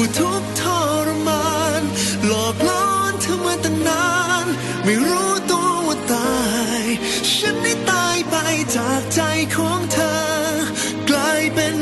ผู้ทุกทรมาน หลอกล่อเธอมาตั้งนาน ไม่รู้ตัวว่าตาย ฉันได้ตายไปจากใจของเธอ กลายเป็น